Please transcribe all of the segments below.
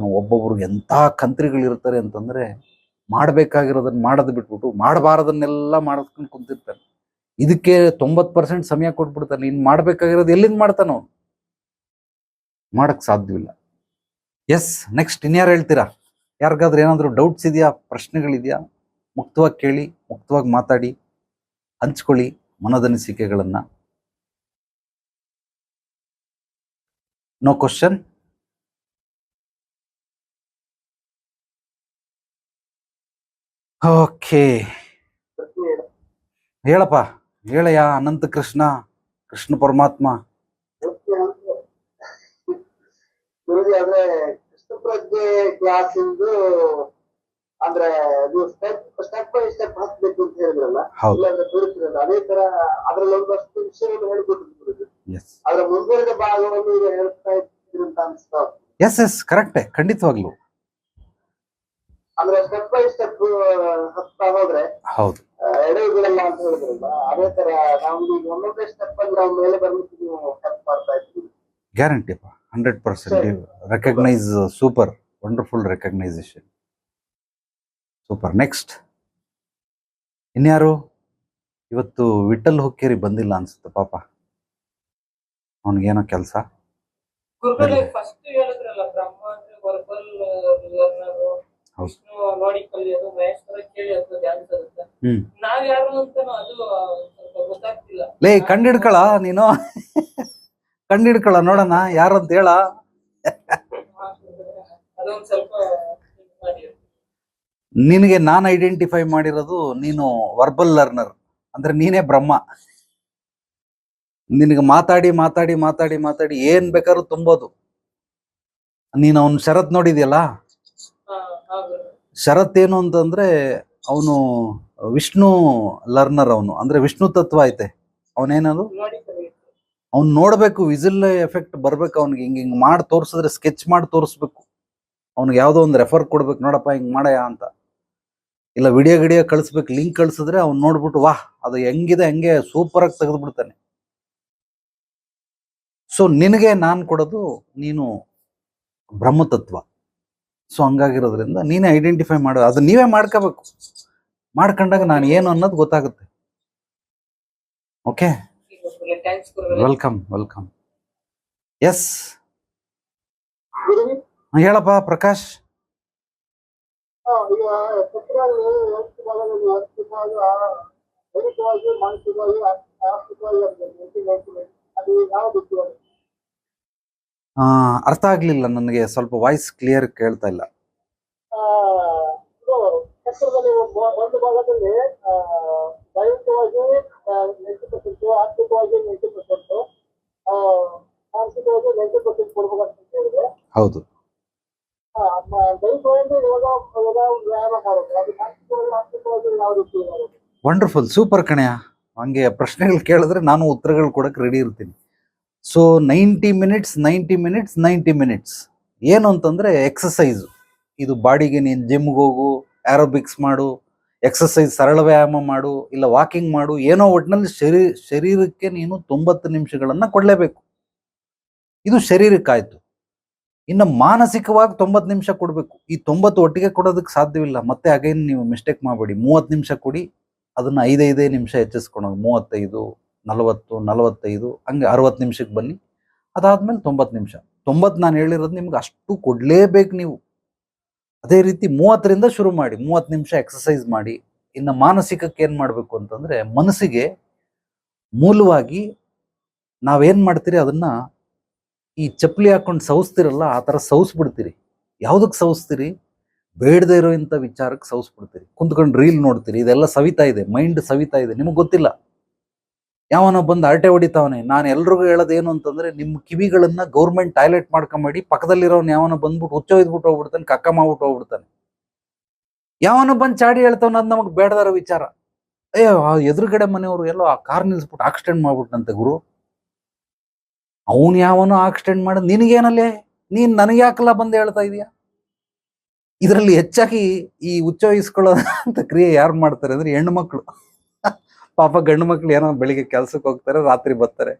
ಮಾಡ್ತಾನೋ ಒಬ್ಬೊಬ್ರು ಎಂಥ ಕಂತ್ರಿಗಳಿರ್ತಾರೆ ಅಂತಂದರೆ ಮಾಡಬೇಕಾಗಿರೋದನ್ನ ಮಾಡೋದು ಬಿಟ್ಬಿಟ್ಟು ಮಾಡಬಾರದನ್ನೆಲ್ಲ ಮಾಡ್ಕೊಂಡು ಕುಂತಿರ್ತಾನೆ. ಇದಕ್ಕೆ ತೊಂಬತ್ತು ಪರ್ಸೆಂಟ್ ಸಮಯ ಕೊಟ್ಬಿಡ್ತಾನೆ. ಇನ್ನು ಮಾಡಬೇಕಾಗಿರೋದು ಎಲ್ಲಿಂದ ಮಾಡ್ತಾನೋ ಮಾಡೋಕ್ಕೆ ಸಾಧ್ಯವಿಲ್ಲ. ಎಸ್ ನೆಕ್ಸ್ಟ್ ಇನ್ಯಾರು ಹೇಳ್ತೀರಾ? ಯಾರಿಗಾದ್ರೂ ಏನಾದರೂ ಡೌಟ್ಸ್ ಇದೆಯಾ? ಪ್ರಶ್ನೆಗಳಿದೆಯಾ? ಮುಕ್ತವಾಗಿ ಕೇಳಿ, ಮುಕ್ತವಾಗಿ ಮಾತಾಡಿ, ಹಂಚ್ಕೊಳ್ಳಿ ಮನದನಿಸಿಕೆಗಳನ್ನು. No question okay. ಹೇಳಪ್ಪ ಹೇಳಯ್ಯ ಅನಂತ ಕೃಷ್ಣ ಕೃಷ್ಣ ಪರಮಾತ್ಮ. ಕೃಷ್ಣ ಪ್ರಜ್ಞೆ ಕ್ಲಾಸ್ ಅಂದ್ರೆ ಅದು ಸ್ಟೆಪ್ ಸ್ಟೆಪ್ ಬೈ ಸ್ಟೆಪ್ ಅಂತ ಹೇಳಿದ್ರಲ್ಲ ಇಲ್ಲಾಂದ್ರೆ ಬಿಡುತ್ತಿರಲ್ಲ ಅದೇ ತರ ಅದ್ರಲ್ಲಿ ಒಂದಷ್ಟು ವಿಷಯವನ್ನು ಹೇಳಿಕೊಟ್ಟಿದ್ರು ಅದರ ಮುಂದುವರೆದ ಭಾಗವನ್ನು ಈಗ ಹೇಳ್ತಾ ಇದ್ರು ಅಂತ ಅನ್ಸ್ತಾ ಎಸ್ ಎಸ್ ಕರೆಕ್ಟ್ ಖಂಡಿತವಾಗ್ಲು. ಅಂದ್ರೆ ಸ್ಟೆಪ್ ಬೈ ಸ್ಟೆಪ್ ಹತ್ತಾ ಹೋದ್ರೆ ಹೌದು. ಆ, ಎಡವು ಅಂತ ಹೇಳಿದ್ರಲ್ಲ ಅದೇ ತರ ನಾವು ಈಗ ಒಂದೊಂದೇ ಸ್ಟೆಪ್ ಅಲ್ಲಿ ನಾವು ಮೇಲೆ ಬರ್ಲಿಕ್ಕೆ ನೀವು ಹೆಲ್ಪ್ ಮಾಡ್ತಾ ಇದ್ದೀವಿ. ಗ್ಯಾರಂಟಿ ಅಪ್ಪ hundred percent recognise super wonderful recognisation super next ಇನ್ಯಾರು? ಇವತ್ತು ವಿಠಲ್ ಹೊಕ್ಕೇರಿ ಬಂದಿಲ್ಲ ಅನ್ಸುತ್ತೆ ಪಾಪ. ಅವನಿಗೇನೋ ಕೆಲಸ? ಗುರುಗಳೇ ಫಸ್ಟ್ ಹೇಳಿದ್ರಲ್ಲ ಬ್ರಹ್ಮ ಅಂದ್ರೆ ವರ್ಬಲ್. ವಿಷ್ಣು ನೋಡಿ ಕಲಿಯೋದು ಮಹೇಶ್ವರ ಕೇಳಿ ಅದು ಧ್ಯಾನಿಸೋದು ಅಂತ ಹ್ಮ್. ನಾವ್ ಯಾರು ಅಂತಾನು ಅದು ಸ್ವಲ್ಪ ಗೊತ್ತಾಗ್ತಿಲ್ಲ. ಲೇ ಕಂಡಿಡ್ಕೊಳ ನೀನು? ಕಂಡಿಡ್ಕೊಳ ನೋಡೋಣ ಅಂತ ಹೇಳ. ಅದೊಂದ್ ಸ್ವಲ್ಪ think ಮಾಡಿ. ನಿನಗೆ ನಾನು ಐಡೆಂಟಿಫೈ ಮಾಡಿರೋದು ನೀನು ವರ್ಬಲ್ ಲರ್ನರ್ ಅಂದ್ರೆ ನೀನೇ ಬ್ರಹ್ಮ. ನಿನಗೆ ಮಾತಾಡಿ ಮಾತಾಡಿ ಮಾತಾಡಿ ಮಾತಾಡಿ ಏನ್ ಬೇಕಾದ್ರೂ ತುಂಬೋದು. ನೀನು ಅವನು ಶರತ್ ನೋಡಿದ್ಯಲ್ಲ? ಶರತ್ ಏನು ಅಂತಂದ್ರೆ ಅವನು ವಿಷ್ಣು ಲರ್ನರ್ ಅವನು. ಅಂದ್ರೆ ವಿಷ್ಣು ತತ್ವ ಐತೆ. ಅವನೇನದು? ಅವ್ನು ನೋಡ್ಬೇಕು ವಿಸಿಲ್ ಎಫೆಕ್ಟ್ ಬರ್ಬೇಕು ಅವ್ನಿಗೆ ಹಿಂಗ್ ಹಿಂಗ್ ಮಾಡಿ ತೋರ್ಸಿದ್ರೆ ಸ್ಕೆಚ್ ಮಾಡಿ ತೋರಿಸ್ಬೇಕು. ಅವ್ನಿಗೆ ಯಾವುದೋ ಒಂದು ರೆಫರ್ ಕೊಡ್ಬೇಕು ನೋಡಪ್ಪ ಹಿಂಗ್ ಮಾಡಯ್ಯ ಅಂತ. ಇಲ್ಲ ವಿಡಿಯೋ ಗಿಡಿಯೋ ಕಳಿಸ್ಬೇಕು ಲಿಂಕ್ ಕಳ್ಸಿದ್ರೆ ಅವ್ನ್ ನೋಡ್ಬಿಟ್ಟು ವಾಹ್ ಅದು ಹೆಂಗಿದೆ ಹಂಗೆ ಸೂಪರ್ ಆಗಿ ತೆಗೆದು ಬಿಡ್ತಾನೆ ಸೊ ನಿನಗೆ ನಾನು ಕೊಡೋದು ನೀನು ಬ್ರಹ್ಮತತ್ವ. ಸೊ ಹಂಗಾಗಿರೋದ್ರಿಂದ ನೀನೇ ಐಡೆಂಟಿಫೈ ಮಾಡು. ಅದು ನೀವೇ ಮಾಡ್ಕೋಬೇಕು. ಮಾಡ್ಕೊಂಡಾಗ ನಾನು ಏನು ಅನ್ನೋದು ಗೊತ್ತಾಗುತ್ತೆ. ಓಕೆ ವೆಲ್ಕಮ್ ವೆಲ್ಕಮ್ ಎಸ್ ಹೇಳಪ್ಪ, ಪ್ರಕಾಶ್. ಮಾನಸಿಕವಾಗಿ ಆರ್ಥಿಕವಾಗಿ. ಅದು ಯಾವ ಅರ್ಥ ಆಗ್ಲಿಲ್ಲ ನನಗೆ ಸ್ವಲ್ಪ ವಾಯ್ಸ್ ಕ್ಲಿಯರ್ ಕೇಳ್ತಾ ಇಲ್ಲ. ಒಬ್ಬ- ಒಂದು ಭಾಗದಲ್ಲಿ ದೈಹಿಕವಾಗಿ ನೈಂಟಿ ಪರ್ಸೆಂಟ್ ಆರ್ಥಿಕವಾಗಿ ನೈಂಟಿ ಪರ್ಸೆಂಟ್ ಮಾನಸಿಕವಾಗಿ ನೈಂಟಿ ಪರ್ಸೆಂಟ್ ಕೊಡ್ಬೇಕಂತ ಹೇಳಿದ್ರೆ ಹೌದು. ದೈಹಿಕವಾಗಿ ಯೋಗ ಯೋಗ ವ್ಯಾಯಾಮ ಮಾಡೋದು ಅದು ಮಾನಸಿಕವಾಗಿ ಆರ್ಥಿಕವಾಗಿ ಯಾವ ರೀತಿ ವಂಡರ್ಫುಲ್ ಸೂಪರ್ ಕಣೆಯ ಹಂಗೆ ಪ್ರಶ್ನೆಗಳು ಕೇಳಿದ್ರೆ ನಾನು ಉತ್ತರಗಳು ಕೊಡಕ್ಕೆ ರೆಡಿ ಇರ್ತೀನಿ. So ninety minutes ninety minutes ninety minutes ಏನು ಅಂತಂದ್ರೆ ಎಕ್ಸಸೈಸು ಇದು ಬಾಡಿಗೆ ನೀನು ಜಿಮ್ಗೆ ಹೋಗು ಆರೋಬಿಕ್ಸ್ ಮಾಡು ಎಕ್ಸಸೈಸ್ ಸರಳ ವ್ಯಾಯಾಮ ಮಾಡು, ಇಲ್ಲ ವಾಕಿಂಗ್ ಮಾಡು, ಏನೋ ಒಟ್ಟಿನಲ್ಲಿ ಶರೀ, ಶರೀರಕ್ಕೆ ನೀನು ತೊಂಬತ್ತು ನಿಮಿಷಗಳನ್ನು ಕೊಡಲೇಬೇಕು. ಇದು ಶರೀರಕ್ಕಾಯಿತು. ಇನ್ನು ಮಾನಸಿಕವಾಗಿ ತೊಂಬತ್ತು ನಿಮಿಷ ಕೊಡಬೇಕು. ಈ ತೊಂಬತ್ತು ಒಟ್ಟಿಗೆ ಕೊಡೋದಕ್ಕೆ ಸಾಧ್ಯವಿಲ್ಲ. ಮತ್ತೆ ಅಗೈನ್ ನೀವು ಮಿಸ್ಟೇಕ್ ಮಾಡಬೇಡಿ. ಮೂವತ್ತು ನಿಮಿಷ ಕೊಡಿ. ಅದನ್ನ ಐದೈದೇ ನಿಮಿಷ ಹೆಚ್ಚಿಸ್ಕೊಳೋದು. ಮೂವತ್ತೈದು ನಲವತ್ತು, ನಲವತ್ತೈದು, ಹಂಗೆ ಅರವತ್ತು ನಿಮಿಷಕ್ಕೆ ಬನ್ನಿ. ಅದಾದ್ಮೇಲೆ ತೊಂಬತ್ತು ನಿಮಿಷ. ತೊಂಬತ್ತು ನಾನು ಹೇಳಿರೋದು ನಿಮ್ಗೆ ಅಷ್ಟು ಕೊಡಲೇಬೇಕು ನೀವು. ಅದೇ ರೀತಿ ಮೂವತ್ತರಿಂದ ಶುರು ಮಾಡಿ, ಮೂವತ್ತು ನಿಮಿಷ ಎಕ್ಸಸೈಸ್ ಮಾಡಿ. ಇನ್ನು ಮಾನಸಿಕಕ್ಕೆ ಏನು ಮಾಡಬೇಕು ಅಂತಂದರೆ ಮನಸ್ಸಿಗೆ ಮೂಲವಾಗಿ ನಾವೇನು ಮಾಡ್ತೀರಿ ಅದನ್ನು ಈ ಚಪ್ಪಲಿ ಹಾಕೊಂಡು ಸವಿಸ್ತಿರಲ್ಲ ಆ ಥರ ಸವಿಸ್ಬಿಡ್ತೀರಿ ಯಾವುದಕ್ಕೆ ಸವಿಸ್ತೀರಿ ಬೇಡದೇ ಇರೋ ಇಂಥ ವಿಚಾರಕ್ಕೆ ಸವಿಸ್ಬಿಡ್ತೀರಿ ಕುಂತ್ಕೊಂಡು ರೀಲ್ ನೋಡ್ತೀರಿ. ಇದೆಲ್ಲ ಸವಿತಾ ಇದೆ, ಮೈಂಡ್ ಸವಿತಾ ಇದೆ. ನಿಮಗೆ ಗೊತ್ತಿಲ್ಲ. ಯಾವನೋ ಬಂದು ಅರಟೆ ಹೊಡಿತಾವನೆ. ನಾನು ಎಲ್ರಿಗೂ ಹೇಳೋದೇನು ಅಂತಂದ್ರೆ, ನಿಮ್ಮ ಕಿವಿಗಳನ್ನ ಗೌರ್ಮೆಂಟ್ ಟಾಯ್ಲೆಟ್ ಮಾಡ್ಕೊಂಬೇಡಿ. ಪಕ್ಕದಲ್ಲಿರೋನ್ ಯಾವನೋ ಬಂದ್ಬಿಟ್ಟು ಹುಚ್ಚೊಯ್ದ್ಬಿಟ್ಟು ಹೋಗ್ಬಿಡ್ತಾನೆ, ಕಕ್ಕ ಮಾಡ್ಬಿಟ್ಟು ಹೋಗ್ಬಿಡ್ತಾನೆ. ಯಾವನೋ ಬಂದು ಚಾಡಿ ಹೇಳ್ತಾವನ ಅದು ನಮಗೆ ಬೇಡದಾರ ವಿಚಾರ. ಅಯ್ಯೋ ಆ ಎದುರುಗಡೆ ಮನೆಯವರು ಎಲ್ಲೋ ಆ ಕಾರ್ ನಿಲ್ಸ್ಬಿಟ್ಟು ಆಕ್ಸಿಡೆಂಟ್ ಮಾಡ್ಬಿಟ್ಟಂತೆ ಗುರು. ಅವನು ಯಾವನೋ ಆಕ್ಸಿಡೆಂಟ್ ಮಾಡ, ನಿನಗೇನಲ್ಲೇ? ನೀನ್ ನನಗೆ ಯಾಕಲ್ಲ ಬಂದು ಹೇಳ್ತಾ ಇದೀಯ? ಇದರಲ್ಲಿ ಹೆಚ್ಚಾಗಿ ಈ ಉಚ್ಚ ಅಂತ ಕ್ರಿಯೆ ಯಾರು ಮಾಡ್ತಾರೆ ಅಂದ್ರೆ ಹೆಣ್ಣು ಮಕ್ಕಳು ಪಾಪ ಗಂಡು ಮಕ್ಳು ಏನೋ ಬೆಳಿಗ್ಗೆ ಕೆಲ್ಸಕ್ಕೆ ಹೋಗ್ತಾರೆ, ರಾತ್ರಿ ಬರ್ತಾರೆ.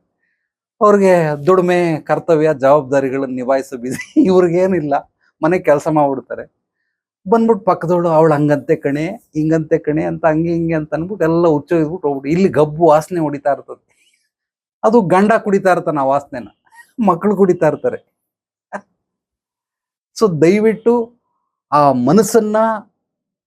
ಅವ್ರಿಗೆ ದುಡಿಮೆ, ಕರ್ತವ್ಯ, ಜವಾಬ್ದಾರಿಗಳನ್ನ ನಿಭಾಯಿಸೋ ಬಿಸಿ ಇವ್ರಿಗೇನಿಲ್ಲ. ಮನೆ ಕೆಲಸ ಮಾಡ್ಬಿಡ್ತಾರೆ. ಬಂದ್ಬಿಟ್ಟು ಪಕ್ಕದವಳು, ಅವಳು ಹಂಗಂತೆ ಕಣೆ, ಹಿಂಗಂತೆ ಕಣೆ ಅಂತ, ಹಂಗೆ, ಹಿಂಗೆ ಅಂತ ಅನ್ಬಿಟ್ಟು ಎಲ್ಲ ಹುಚ್ಚೋಗಿದ್ಬಿಟ್ಟು ಹೋಗ್ಬಿಟ್ಟು, ಇಲ್ಲಿ ಗಬ್ಬು ವಾಸನೆ ಹೊಡಿತಾ ಇರ್ತದೆ. ಅದು ಗಂಡ ಕುಡಿತಾ ಇರ್ತಾನೆ ಆ ವಾಸನೆನ. ಮಕ್ಕಳು ಕುಡಿತಾ ಇರ್ತಾರೆ. ಸೊ ದಯವಿಟ್ಟು ಆ ಮನಸ್ಸನ್ನ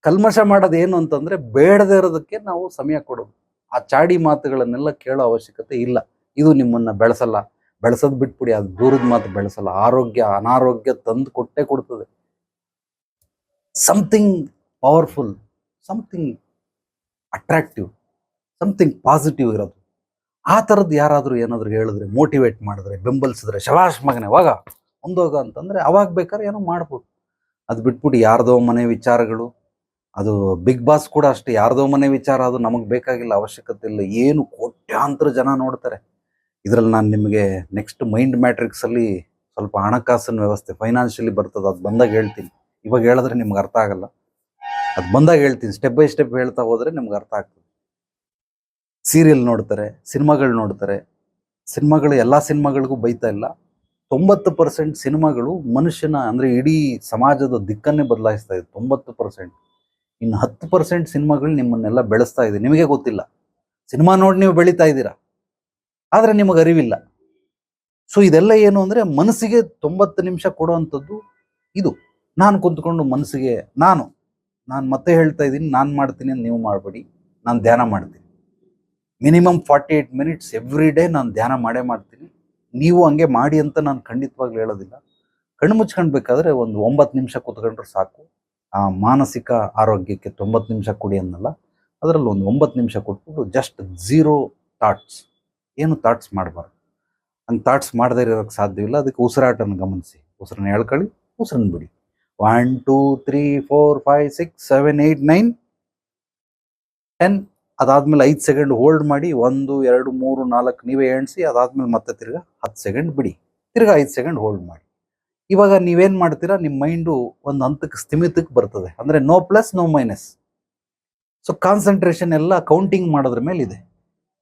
ಕಲ್ಮಶ ಮಾಡೋದು ಅಂತಂದ್ರೆ, ಬೇಡದೇ ಇರೋದಕ್ಕೆ ನಾವು ಸಮಯ ಕೊಡೋದು. ಆ ಚಾಡಿ ಮಾತುಗಳನ್ನೆಲ್ಲ ಕೇಳೋ ಅವಶ್ಯಕತೆ ಇಲ್ಲ. ಇದು ನಿಮ್ಮನ್ನ ಬೆಳೆಸಲ್ಲ. ಬೆಳೆಸೋದು ಬಿಟ್ಬಿಡಿ ಅದು ದೂರದ ಮಾತು ಬೆಳೆಸಲ್ಲ. ಆರೋಗ್ಯ, ಅನಾರೋಗ್ಯ ತಂದು ಕೊಟ್ಟೆ ಕೊಡ್ತದೆ. Something powerful something attractive something positive ಇರೋದು. ಆ ಥರದ್ದು ಯಾರಾದರೂ ಏನಾದರೂ ಹೇಳಿದ್ರೆ ಮೋಟಿವೇಟ್ ಮಾಡಿದ್ರೆ, ಬೆಂಬಲಿಸಿದ್ರೆ, ಶಬಾಷ್ ಮಗನೇ ಅವಾಗ ಮುಂದೋಗ ಅಂತಂದರೆ ಅವಾಗ ಬೇಕಾದ್ರೆ ಏನೋ ಮಾಡ್ಬೋದು. ಅದು ಬಿಟ್ಬಿಟ್ಟು ಯಾರ್ದೋ ಮನೆ ವಿಚಾರಗಳು ಅದು ಬಿಗ್ ಬಾಸ್ ಕೂಡ ಅಷ್ಟೇ. ಯಾರ್ದೋ ಮನೆ ವಿಚಾರ, ಅದು ನಮಗೆ ಬೇಕಾಗಿಲ್ಲ, ಅವಶ್ಯಕತೆ ಇಲ್ಲ. ಏನು ಕೋಟ್ಯಾಂತರ ಜನ ನೋಡ್ತಾರೆ. ಇದರಲ್ಲಿ ನಾನು ನಿಮಗೆ ನೆಕ್ಸ್ಟ್ ಮೈಂಡ್ ಮ್ಯಾಟ್ರಿಕ್ಸ್ ಅಲ್ಲಿ ಸ್ವಲ್ಪ ಹಣಕಾಸಿನ ವ್ಯವಸ್ಥೆ ಫೈನಾನ್ಷಿಯಲಿ ಬರ್ತದೆ, ಅದು ಬಂದಾಗ ಹೇಳ್ತೀನಿ. ಇವಾಗ ಹೇಳಿದ್ರೆ ನಿಮ್ಗೆ ಅರ್ಥ ಆಗಲ್ಲ. ಅದು ಬಂದಾಗ ಹೇಳ್ತೀನಿ. ಸ್ಟೆಪ್ ಬೈ ಸ್ಟೆಪ್ ಹೇಳ್ತಾ ಹೋದ್ರೆ ನಿಮ್ಗೆ ಅರ್ಥ ಆಗ್ತದೆ. ಸೀರಿಯಲ್ ನೋಡ್ತಾರೆ, ಸಿನಿಮಾಗಳು ನೋಡ್ತಾರೆ. ಸಿನಿಮಾಗಳು, ಎಲ್ಲ ಸಿನಿಮಾಗಳಿಗೂ ಬೈತಾ ಇಲ್ಲ. ತೊಂಬತ್ತು ಪರ್ಸೆಂಟ್ ಸಿನಿಮಾಗಳು ಮನುಷ್ಯನ ಅಂದ್ರೆ ಇಡೀ ಸಮಾಜದ ದಿಕ್ಕನ್ನೇ ಬದಲಾಯಿಸ್ತಾ ಇದೆ. ತೊಂಬತ್ತು ಪರ್ಸೆಂಟ್ ಇನ್ನು ಹತ್ತು ಪರ್ಸೆಂಟ್ ಸಿನಿಮಾಗಳು ನಿಮ್ಮನ್ನೆಲ್ಲ ಬೆಳೆಸ್ತಾ ಇದೆ. ನಿಮಗೆ ಗೊತ್ತಿಲ್ಲ. ಸಿನಿಮಾ ನೋಡಿ ನೀವು ಬೆಳೀತಾ ಇದ್ದೀರಾ? ಆದರೆ ನಿಮಗೆ ಅರಿವಿಲ್ಲ. ಸೊ ಇದೆಲ್ಲ ಏನು ಅಂದ್ರೆ ಮನಸ್ಸಿಗೆ ತೊಂಬತ್ತು ನಿಮಿಷ ಕೊಡುವಂಥದ್ದು ಇದು. ನಾನು ಕುಂತ್ಕೊಂಡು ಮನಸ್ಸಿಗೆ ನಾನು. ನಾನು ಮತ್ತೆ ಹೇಳ್ತಾ ಇದ್ದೀನಿ, ನಾನು ಮಾಡ್ತೀನಿ ಅಂತ ನೀವು ಮಾಡಬೇಡಿ. ನಾನು ಧ್ಯಾನ ಮಾಡ್ತೀನಿ. Minimum forty eight minutes every day ನಾನು ಧ್ಯಾನ ಮಾಡೇ ಮಾಡ್ತೀನಿ. ನೀವು ಹಂಗೆ ಮಾಡಿ ಅಂತ ನಾನು ಖಂಡಿತವಾಗ್ಲೂ ಹೇಳೋದಿಲ್ಲ. ಕಣ್ಣು ಮುಚ್ಕೊಂಡ್ಬೇಕಾದ್ರೆ ಒಂದು ಒಂಬತ್ತು ನಿಮಿಷ ಕೂತ್ಕೊಂಡ್ರೆ ಸಾಕು. ಆ ಮಾನಸಿಕ ಆರೋಗ್ಯಕ್ಕೆ ತೊಂಬತ್ತು ನಿಮಿಷ ಕೊಡಿ ಅನ್ನಲ್ಲ. ಅದರಲ್ಲಿ ಒಂದು ಒಂಬತ್ತು ನಿಮಿಷ ಕೊಟ್ಬಿಟ್ಟು ಜಸ್ಟ್ ಝೀರೋ ಥಾಟ್ಸ್ ಏನು ಥಾಟ್ಸ್ ಮಾಡಬಾರ್ದು. ಹಂಗೆ ಥಾಟ್ಸ್ ಮಾಡದೇ ಇರೋಕ್ಕೆ ಸಾಧ್ಯವಿಲ್ಲ ಅದಕ್ಕೆ ಉಸಿರಾಟನ ಗಮನಿಸಿ. ಉಸಿರನ್ನ ಹೇಳ್ಕೊಳ್ಳಿ ಉಸಿರನ್ನ ಬಿಡಿ. One two three four five six seven eight nine ten ಅದಾದಮೇಲೆ ಐದು ಸೆಕೆಂಡ್ ಹೋಲ್ಡ್ ಮಾಡಿ ಒಂದು, ಎರಡು, ಮೂರು, ನಾಲ್ಕು, ನೀವೇ ಎಣಿಸಿ, ಅದಾದಮೇಲೆ ಮತ್ತೆ ತಿರ್ಗಾ ಹತ್ತು ಸೆಕೆಂಡ್ ಬಿಡಿ. ತಿರ್ಗಾ ಐದು ಸೆಕೆಂಡ್ ಹೋಲ್ಡ್ ಮಾಡಿ. ಇವಾಗ ನೀವೇನು ಮಾಡ್ತೀರಾ ನಿಮ್ಮ ಮೈಂಡು ಒಂದು ಹಂತಕ್ಕೆ ಸ್ಥಿಮಿತಕ್ಕೆ ಬರ್ತದೆ. ಅಂದ್ರೆ no plus, no minus. So, concentration ಎಲ್ಲ ಕೌಂಟಿಂಗ್ ಮಾಡೋದ್ರ ಮೇಲೆ ಇದೆ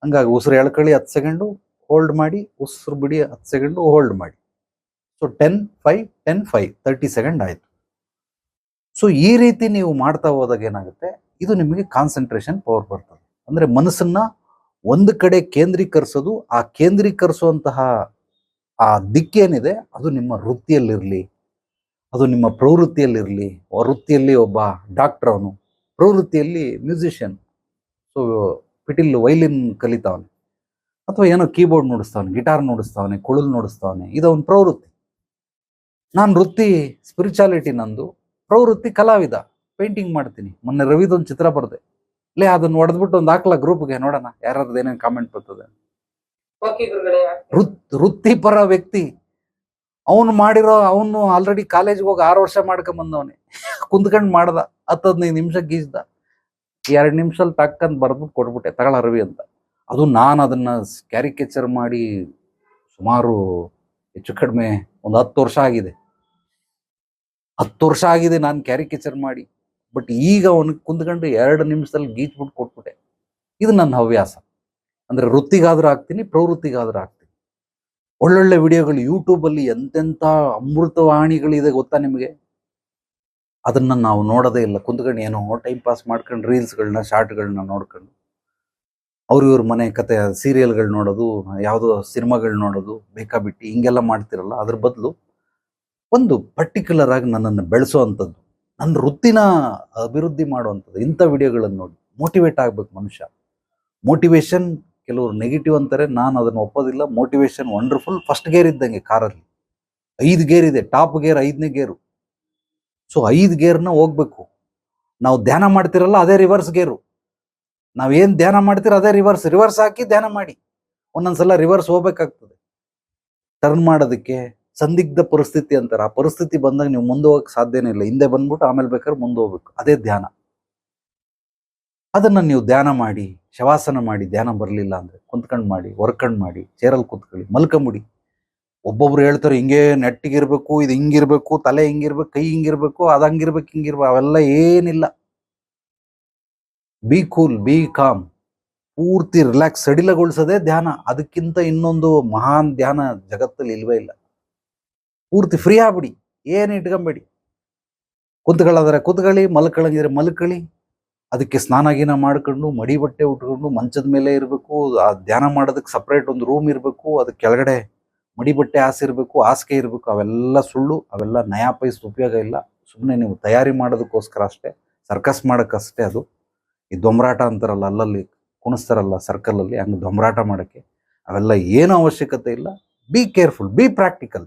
ಹಂಗಾಗಿ ಉಸಿರು ಎಳ್ಕೊಳ್ಳಿ ಹತ್ತು ಸೆಕೆಂಡು, ಹೋಲ್ಡ್ ಮಾಡಿ, ಉಸಿರು ಬಿಡಿ ಹತ್ತು ಸೆಕೆಂಡು, ಹೋಲ್ಡ್ ಮಾಡಿ. So, ten five ten five, thirty second ಆಯಿತು. ಸೊ, ಈ ರೀತಿ ನೀವು ಮಾಡ್ತಾ ಹೋದಾಗ ಏನಾಗುತ್ತೆ, ಇದು ನಿಮಗೆ ಕಾನ್ಸಂಟ್ರೇಷನ್ ಪವರ್ ಬರ್ತದೆ. ಅಂದರೆ ಮನಸ್ಸನ್ನು ಒಂದು ಕಡೆ ಕೇಂದ್ರೀಕರಿಸೋದು, ಆ ಕೇಂದ್ರೀಕರಿಸುವಂತಹ ಆ ದಿಕ್ಕೇನಿದೆ ಅದು ನಿಮ್ಮ ವೃತ್ತಿಯಲ್ಲಿರಲಿ, ಅದು ನಿಮ್ಮ ಪ್ರವೃತ್ತಿಯಲ್ಲಿರಲಿ, ವೃತ್ತಿಯಲ್ಲಿ ಒಬ್ಬ ಡಾಕ್ಟರ್ ಅವನು, ಪ್ರವೃತ್ತಿಯಲ್ಲಿ ಮ್ಯೂಸಿಷಿಯನ್ ಸೊ ಪಿಟಿಲ್ ವೈಲಿನ್ ಕಲಿತಾವನೆ, ಅಥವಾ ಏನೋ ಕೀಬೋರ್ಡ್ ನುಡಿಸ್ತಾವನೆ ಗಿಟಾರ್ ನುಡಿಸ್ತಾವನೆ ಕೊಳಲು ನುಡಿಸ್ತಾವನೆ, ಇದು ಅವನ ಪ್ರವೃತ್ತಿ. ನಾನು ವೃತ್ತಿ ಸ್ಪಿರಿಚುಯಾಲಿಟಿ ನಂದು, ಪ್ರವೃತ್ತಿ ಕಲಾವಿದ ಪೇಂಟಿಂಗ್ ಮಾಡ್ತೀನಿ. ಮೊನ್ನೆ ರವಿದೊಂದು ಚಿತ್ರ ಬರದೆ. ಲೇ, ಅದನ್ನು ಹೊಡೆದ್ಬಿಟ್ಟು ಒಂದು ಹಾಕ್ಲಾ ಗ್ರೂಪ್ಗೆ ನೋಡೋಣ, ಯಾರಾದ್ರೂ ಏನೇನು ಕಾಮೆಂಟ್ ಬರ್ತದೆ ವೃತ್ತಿಪರ ವ್ಯಕ್ತಿ. ಅವನು ಮಾಡಿರೋ, ಅವನು ಆಲ್ರೆಡಿ ಕಾಲೇಜ್ಗೆ ಹೋಗಿ ಆರು ವರ್ಷ ಮಾಡ್ಕೊಂಡ್ ಬಂದವನೆ ಕುಂತ್ಕೊಂಡ್ ಮಾಡ್ದ ಹತ್ತು ಹದಿನೈದು ನಿಮಿಷ ಗೀಜ್ದ ಎರಡು ನಿಮಿಷಲ್ಲಿ ತಕ್ಕಂತ ಬರ್ದು ಕೊಟ್ಬಿಟ್ಟೆ, ತಗೊಳ ಅರವಿ ಅಂತ. ಅದು ನಾನು ಅದನ್ನ ಕ್ಯಾರಿಕೇಚರ್ ಮಾಡಿ ಸುಮಾರು ಹೆಚ್ಚು ಕಡಿಮೆ ಒಂದು ಹತ್ತು ವರ್ಷ ಆಗಿದೆ. ಹತ್ತು ವರ್ಷ ಆಗಿದೆ ನಾನು ಕ್ಯಾರಿಕೇಚರ್ ಮಾಡಿ. ಬಟ್ ಈಗ ಅವನಿಗೆ ಕುಂತ್ಕೊಂಡು ಎರಡು ನಿಮಿಷದಲ್ಲಿ ಗೀಚ್ಬಿಟ್ಟು ಕೊಟ್ಬಿಟ್ಟೆ. ಇದು ನನ್ನ ಹವ್ಯಾಸ. ಅಂದ್ರೆ ವೃತ್ತಿಗಾದ್ರೂ ಆಗ್ತೀನಿ, ಪ್ರವೃತ್ತಿಗಾದ್ರೂ ಆಗ್ತೀನಿ. ಒಳ್ಳೊಳ್ಳೆ ವಿಡಿಯೋಗಳು ಯೂಟ್ಯೂಬಲ್ಲಿ ಎಂತೆಂಥ ಅಮೃತವಾಣಿಗಳಿದೆ ಗೊತ್ತಾ ನಿಮಗೆ? ಅದನ್ನ ನಾವು ನೋಡೋದೇ ಇಲ್ಲ. ಕುಂತ್ಕೊಂಡು ಏನೋ ಟೈಮ್ ಪಾಸ್ ಮಾಡ್ಕೊಂಡು ರೀಲ್ಸ್ಗಳನ್ನ ಶಾರ್ಟ್ಗಳನ್ನ ನೋಡ್ಕೊಂಡು, ಅವ್ರ ಇವ್ರ ಮನೆ ಕತೆ ಸೀರಿಯಲ್ಗಳು ನೋಡೋದು, ಯಾವುದೋ ಸಿನಿಮಾಗಳು ನೋಡೋದು ಬೇಕಾಬಿಟ್ಟು ಹಿಂಗೆಲ್ಲ ಮಾಡ್ತಿರಲ್ಲ, ಅದ್ರ ಬದಲು ಒಂದು ಪರ್ಟಿಕ್ಯುಲರ್ ಆಗಿ ನನ್ನನ್ನು ಬೆಳೆಸೋ ಅಂಥದ್ದು ನನ್ನ ವೃತ್ತಿನ ಅಭಿವೃದ್ಧಿ ಮಾಡುವಂಥದ್ದು, ಇಂಥ ವಿಡಿಯೋಗಳನ್ನು ನೋಡಿ. ಮೋಟಿವೇಟ್ ಆಗ್ಬೇಕು ಮನುಷ್ಯ. ಮೋಟಿವೇಶನ್ ಕೆಲವರು ನೆಗೆಟಿವ್ ಅಂತಾರೆ, ನಾನು ಅದನ್ನು ಒಪ್ಪೋದಿಲ್ಲ. ಮೋಟಿವೇಶನ್ ವಂಡರ್ಫುಲ್ ಫಸ್ಟ್ ಗೇರ್ ಇದ್ದಂಗೆ ಕಾರಲ್ಲಿ. ಐದು ಗೇರ್ ಇದೆ. ಟಾಪ್ ಗೇರ್ ಐದನೇ ಗೇರು ಸೊ ಐದು ಗೇರ್ನ ಹೋಗ್ಬೇಕು. ನಾವು ಧ್ಯಾನ ಮಾಡ್ತಿರಲ್ಲ, ಅದೇ ರಿವರ್ಸ್ ಗೇರು ನಾವೇನ್ ಧ್ಯಾನ ಮಾಡ್ತೀರ, ಅದೇ ರಿವರ್ಸ್ ರಿವರ್ಸ್ ಹಾಕಿ ಧ್ಯಾನ ಮಾಡಿ. ಒಂದೊಂದ್ಸಲ ರಿವರ್ಸ್ ಹೋಗ್ಬೇಕಾಗ್ತದೆ. ಟರ್ನ್ ಮಾಡೋದಕ್ಕೆ ಸಂದಿಗ್ಧ ಪರಿಸ್ಥಿತಿ ಅಂತಾರೆ. ಆ ಪರಿಸ್ಥಿತಿ ಬಂದಾಗ ನೀವು ಮುಂದೆ ಹೋಗಕ್ಕೆ ಸಾಧ್ಯನೇ ಇಲ್ಲ. ಹಿಂದೆ ಬಂದ್ಬಿಟ್ಟು ಆಮೇಲೆ ಬೇಕಾದ್ರೆ ಮುಂದೆ ಹೋಗ್ಬೇಕು. ಅದೇ ಧ್ಯಾನ. ಅದನ್ನ ನೀವು ಧ್ಯಾನ ಮಾಡಿ, ಶವಾಸನ ಮಾಡಿ, ಧ್ಯಾನ ಬರಲಿಲ್ಲ ಅಂದ್ರೆ ಕುಂತ್ಕೊಂಡ್ ಮಾಡಿ, ಹೊರ್ಕಂಡು ಮಾಡಿ, ಚೇರಲ್ಲಿ ಕುತ್ಕೊಳ್ಳಿ ಮಲ್ಕೊಂಬಿಡಿ ಒಬ್ಬೊಬ್ರು ಹೇಳ್ತಾರೆ, ಹಿಂಗೆ ನೆಟ್ಟಿಗಿರ್ಬೇಕು ಇದು ಹಿಂಗಿರ್ಬೇಕು ತಲೆ ಹಿಂಗಿರ್ಬೇಕು ಕೈ ಹಿಂಗಿರ್ಬೇಕು ಅದು ಹಂಗಿರ್ಬೇಕು ಹಿಂಗಿರ್ಬೇಕು ಅವೆಲ್ಲ ಏನಿಲ್ಲ. ಬಿ ಕೂಲ್ ಬಿ ಕಾಮ್ ಪೂರ್ತಿ ರಿಲ್ಯಾಕ್ಸ್ ಸಡಿಲಗೊಳಿಸೋದೇ ಧ್ಯಾನ. ಅದಕ್ಕಿಂತ ಇನ್ನೊಂದು ಮಹಾನ್ ಧ್ಯಾನ ಜಗತ್ತಲ್ಲಿ ಇಲ್ವೇ ಇಲ್ಲ. ಪೂರ್ತಿ ಫ್ರೀ ಆಗ್ಬಿಡಿ. ಏನು ಇಟ್ಕೊಂಬೇಡಿ. ಕುತ್ಕೊಳ್ಳೋದ್ರೆ ಕುತ್ಕೊಳ್ಳಿ, ಮಲ್ಕೊಳ್ಳಂಗಿದ್ರೆ ಮಲ್ಕೊಳ್ಳಿ. ಅದಕ್ಕೆ ಸ್ನಾನ ಗೀನ ಮಾಡ್ಕೊಂಡು, ಮಡಿ ಬಟ್ಟೆ ಉಟ್ಕೊಂಡು, ಮಂಚದ ಮೇಲೆ ಇರಬೇಕು, ಆ ಧ್ಯಾನ ಮಾಡೋದಕ್ಕೆ ಸಪ್ರೇಟ್ ಒಂದು ರೂಮ್ ಇರಬೇಕು, ಅದಕ್ಕೆ ಕೆಳಗಡೆ ಮಡಿ ಬಟ್ಟೆ ಹಾಸಿರ್ಬೇಕು ಹಾಸಿಗೆ ಇರಬೇಕು, ಅವೆಲ್ಲ ಸುಳ್ಳು, ಅವೆಲ್ಲ ನಯಾ ಪೈಸ್ ಉಪಯೋಗ ಇಲ್ಲ. ಸುಮ್ಮನೆ ನೀವು ತಯಾರಿ ಮಾಡೋದಕ್ಕೋಸ್ಕರ ಅಷ್ಟೇ ಸರ್ಕಸ್ ಮಾಡೋಕ್ಕಷ್ಟೇ ಅದು. ಈ ದೊಂಬರಾಟ ಅಂತಾರಲ್ಲ, ಅಲ್ಲಲ್ಲಿ ಕುಣಿಸ್ತಾರಲ್ಲ ಸರ್ಕಲಲ್ಲಿ ಹಂಗೆ ದೊಂಬರಾಟ ಮಾಡೋಕ್ಕೆ, ಅವೆಲ್ಲ ಏನೂ ಅವಶ್ಯಕತೆ ಇಲ್ಲ. Be careful B practical